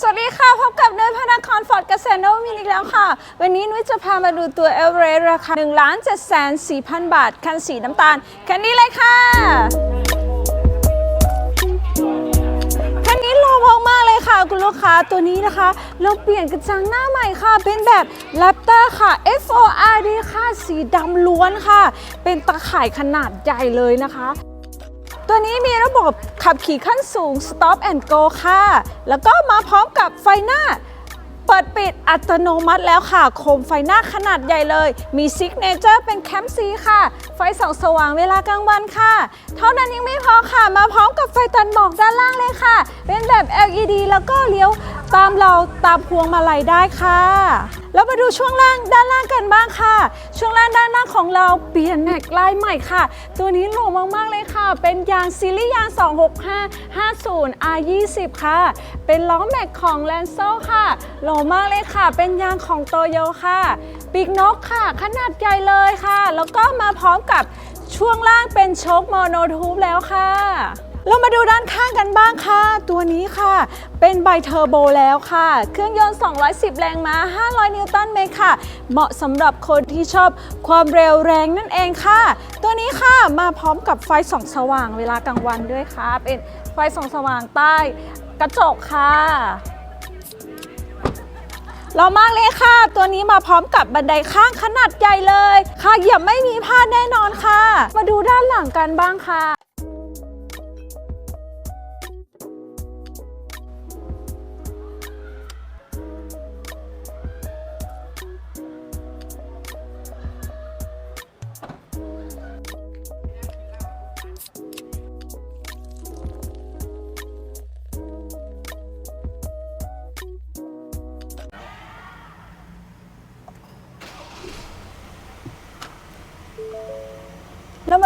สวัสดีค่ะ พบกับเนยพนักครฟอร์ดเกษตรนวมินทร์อีกแล้วค่ะ วันนี้นุ้ยจะพามาดูตัวเอเวอเรสต์ราคา1ล้าน7แสน4พันบาท คันสีน้ำตาล คันนี้เลยค่ะ คันนี้หล่อมากๆเลยค่ะ คุณลูกค้าตัวนี้นะคะ เราเปลี่ยนกระจังหน้าใหม่ค่ะ เป็นแบบแรปเตอร์ค่ะ F O R D ค่ะ สีดำล้วนค่ะ เป็นตะข่ายขนาดใหญ่เลยนะคะ ตัวนี้มีระบบขับขี่ขั้นสูง Stop and Go ค่ะ แล้วก็มาพร้อมกับไฟหน้า เปิดปิดอัตโนมัติแล้วค่ะ โคมไฟหน้าขนาดใหญ่เลย มีซิกเนเจอร์เป็นแคมซีค่ะ ไฟส่องสว่างเวลากลางวันค่ะ เท่านั้นยังไม่พอค่ะ มาพร้อมกับไฟตันหมอกด้านล่างเลยค่ะ เป็นแบบ LED แล้วก็เลี้ยว ตามเราตามพวงมาลัยได้ค่ะ แล้วมาดูช่วงล่างด้านล่างกันบ้างค่ะ ช่วงล่างด้านล่างของเราเปลี่ยนแม็กลายใหม่ค่ะ ตัวนี้หล่อมากๆเลยค่ะ เป็นยางซีรีส์ยาง 265 50 R20 ค่ะ เป็นล้อแม็กของแลนโซค่ะหล่อมากเลยค่ะ เป็นยางของโตโยค่ะ ปีกนกค่ะ ขนาดใหญ่เลยค่ะ แล้วก็มาพร้อมกับช่วงล่างเป็นโชคโมโนทูบแล้วค่ะ เรามาดูด้านข้างกันบ้างค่ะ ตัวนี้ค่ะ เป็นไบเทอร์โบแล้วค่ะ เครื่องยนต์ 210 แรงม้า 500 นิวตันเมตรค่ะ เหมาะสำหรับคนที่ชอบความเร็วแรงนั่นเองค่ะ ตัวนี้ค่ะมาพร้อมกับไฟส่องสว่างเวลากลางวันด้วยค่ะ เป็นไฟส่องสว่างใต้กระจกค่ะเรามากเลยค่ะ ตัวนี้มาพร้อมกับบันไดข้างขนาดใหญ่เลย ค่ะเหยียบไม่มีพลาดแน่นอนค่ะ มาดูด้านหลังกันบ้างค่ะ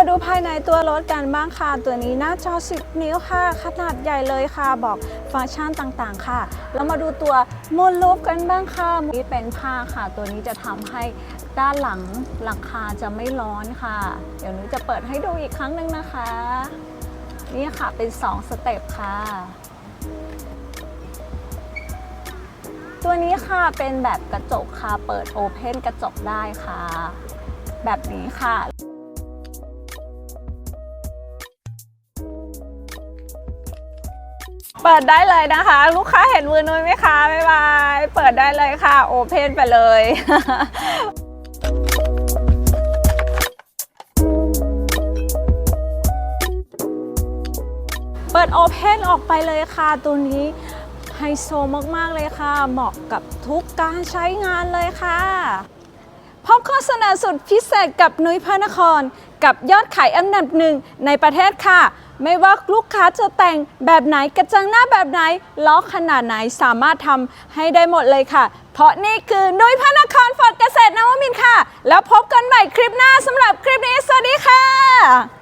มาดูภายในตัวรถกันบ้างค่ะ ตัวนี้หน้าจอ 10 นิ้วค่ะ ขนาดใหญ่เลยค่ะ บอกฟังก์ชันต่างๆ ค่ะเรามาดูตัวมูลลูปกันบ้างค่ะนี่เป็นผ้าค่ะ ตัวนี้จะทำให้ด้านหลังหลังคาจะไม่ร้อนค่ะ เดี๋ยวหนูจะเปิดให้ดูอีกครั้งหนึ่งนะคะ นี่ค่ะเป็น 2 สเต็ปค่ะตัวนี้ค่ะเป็นแบบกระจกค่ะ เปิดโอเพนกระจกได้ค่ะ แบบนี้ค่ะ เปิดได้เลยนะคะ ลูกค้าเห็นมือนุ้ยไหมคะบ๊ายบาย เปิดได้เลยค่ะ โอเพนไปเลยเปิดโอเพนออกไปเลยค่ะ ตัวนี้ไฮโซมาก ๆ เลยค่ะ เหมาะกับทุกการใช้งานเลยค่ะ พบโฆษณาสุดพิเศษกับนุ้ยพระนคร กับยอดขายอันดับหนึ่งในประเทศค่ะ ไม่ว่าลูกค้าจะแต่งแบบไหนกระจังหน้าแบบไหนล้อขนาดไหนสามารถทำให้ได้หมดเลยค่ะ เพราะนี่คือนุ้ยพระนครฟอร์ดเกษตรนวมินค่ะ แล้วพบกันใหม่คลิปหน้าสำหรับคลิปนี้ สวัสดีค่ะ